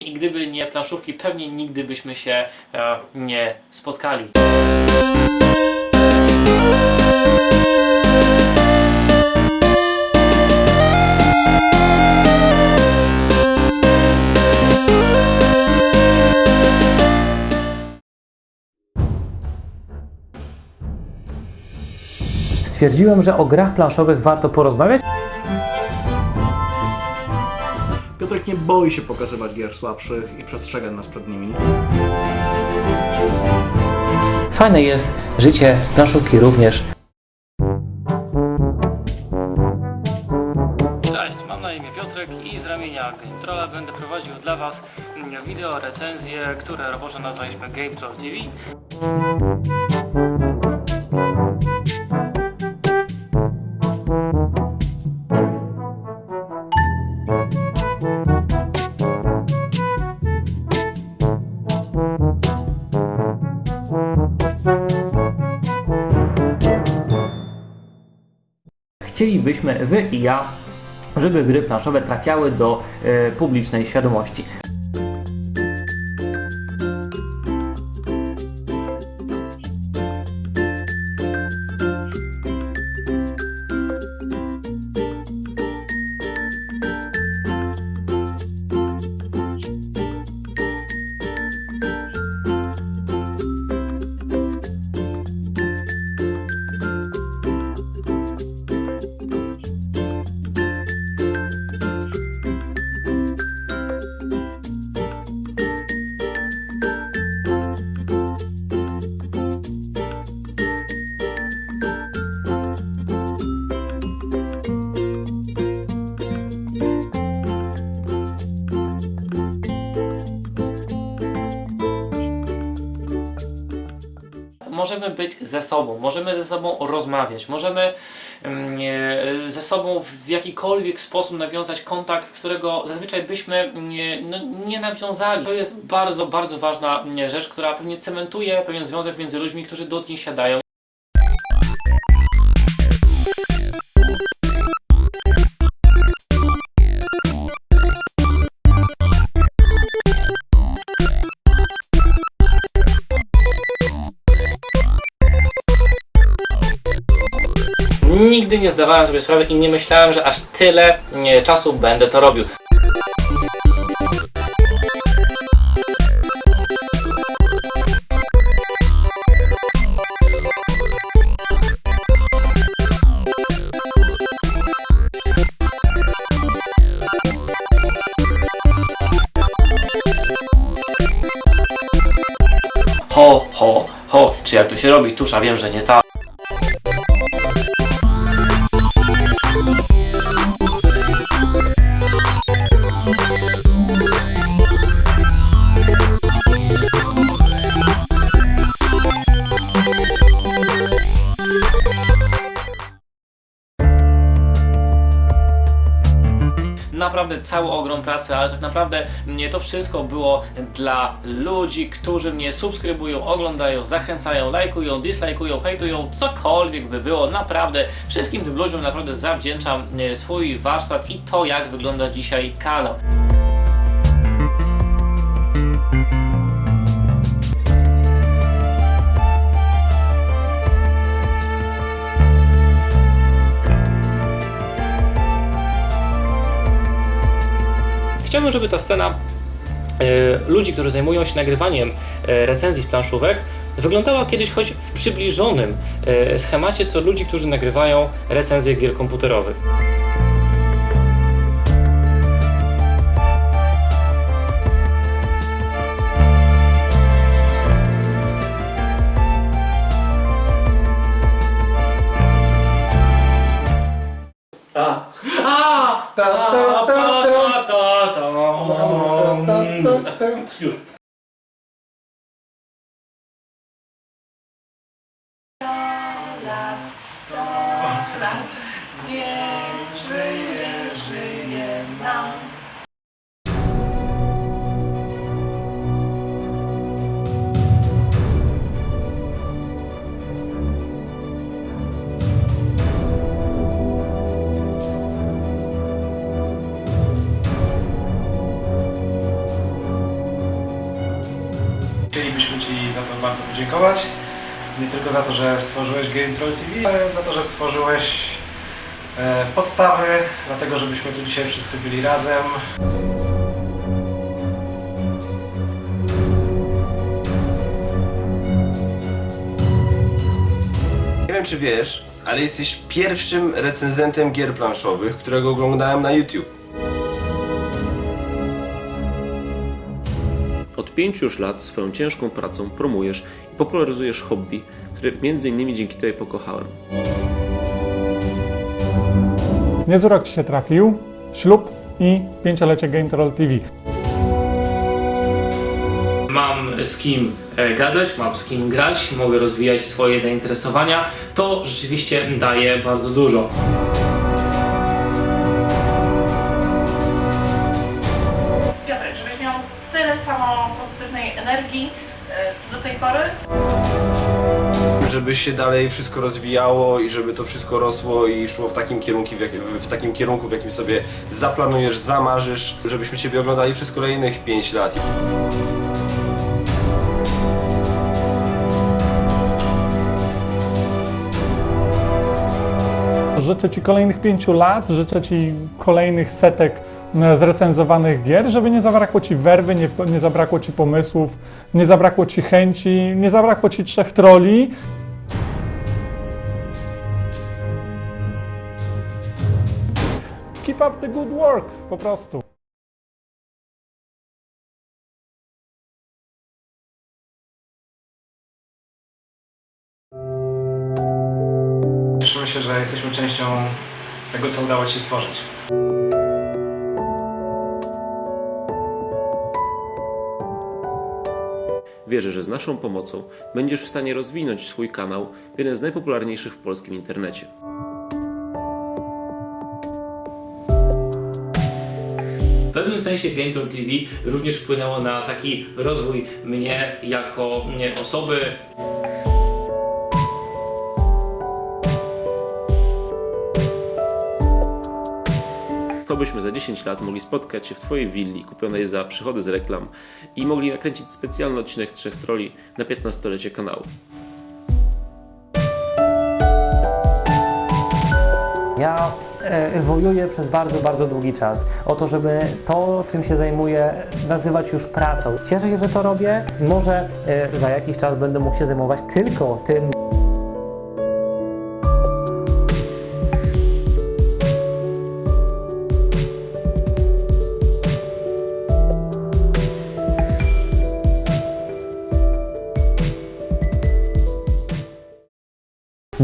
I gdyby nie planszówki, pewnie nigdy byśmy się e, nie spotkali. Stwierdziłem, że o grach planszowych warto porozmawiać, Piotrek nie boi się pokazywać gier słabszych i przestrzega nas przed nimi. Fajne jest życie planszówki również. Cześć, mam na imię Piotrek i z ramienia Game Trolla będę prowadził dla Was wideo recenzje, które roboczo nazwaliśmy Game Troll TV. Chcielibyśmy, wy i ja, żeby gry planszowe trafiały do e, publicznej świadomości. Możemy być ze sobą, możemy ze sobą rozmawiać, możemy mm, e, ze sobą w jakikolwiek sposób nawiązać kontakt, którego zazwyczaj byśmy nie, no, nie nawiązali. To jest bardzo, bardzo ważna mm, rzecz, która pewnie cementuje pewien związek między ludźmi, którzy do niej siadają. Nigdy nie zdawałem sobie sprawy i nie myślałem, że aż tyle nie, czasu będę to robił. Ho, ho, ho, czy jak to się robi? Tusza, wiem, że nie ta. Naprawdę cały ogrom pracy, ale tak naprawdę nie to wszystko było dla ludzi, którzy mnie subskrybują, oglądają, zachęcają, lajkują, dislajkują, hejtują, cokolwiek by było. Naprawdę wszystkim tym ludziom naprawdę zawdzięczam e, swój warsztat i to, jak wygląda dzisiaj kanał. Żeby ta scena e, ludzi, którzy zajmują się nagrywaniem e, recenzji z planszówek, wyglądała kiedyś choć w przybliżonym e, schemacie, co ludzi, którzy nagrywają recenzje gier komputerowych. Już. Sto lat, sto lat, niech żyje. Bardzo podziękować. Nie tylko za to, że stworzyłeś Game Troll TV, ale za to, że stworzyłeś e, podstawy, dlatego żebyśmy tu dzisiaj wszyscy byli razem. Nie wiem czy wiesz, ale jesteś pierwszym recenzentem gier planszowych, którego oglądałem na YouTube. Od pięciu już lat swoją ciężką pracą promujesz i popularyzujesz hobby, które między innymi dzięki Tobie pokochałem. Niezły rok Ci się trafił, ślub i pięciolecie Game Troll TV. Mam z kim e, gadać, mam z kim grać, mogę rozwijać swoje zainteresowania. To rzeczywiście daje bardzo dużo. Samo pozytywnej energii, e, co do tej pory. Żeby się dalej wszystko rozwijało i żeby to wszystko rosło i szło w takim kierunku, w, jak, w takim kierunku, w jakim sobie zaplanujesz, zamarzysz, żebyśmy Ciebie oglądali przez kolejnych 5 lat. Życzę Ci kolejnych pięciu lat, życzę Ci kolejnych setek zrecenzowanych gier, żeby nie zabrakło Ci werwy, nie, nie zabrakło Ci pomysłów, nie zabrakło Ci chęci, nie zabrakło Ci trzech troli. Keep up the good work, po prostu. Cieszymy się, że jesteśmy częścią tego, co udało Ci się stworzyć. Wierzę, że z naszą pomocą będziesz w stanie rozwinąć swój kanał jeden z najpopularniejszych w polskim internecie. W pewnym sensie Troll TV również wpłynęło na taki rozwój mnie jako mnie osoby. To byśmy za 10 lat mogli spotkać się w Twojej willi kupionej za przychody z reklam i mogli nakręcić specjalny odcinek Trzech Troli na 15-lecie kanału. Ja e, wojuję przez bardzo, bardzo długi czas o to, żeby to, czym się zajmuję, nazywać już pracą. Cieszę się, że to robię. Może e, za jakiś czas będę mógł się zajmować tylko tym.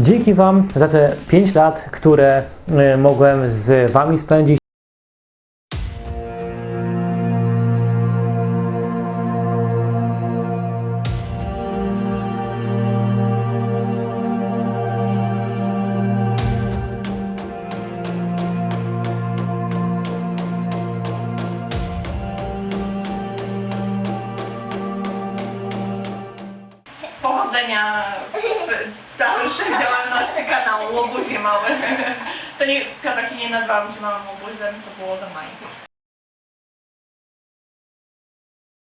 Dzięki Wam za te 5 lat, które e, mogłem z Wami spędzić. Powodzenia dalszej działalności kanału Łobuzie Mały. To nie, Piotrek, nie nazwałam Cię małym łobuzem, to było do Majki.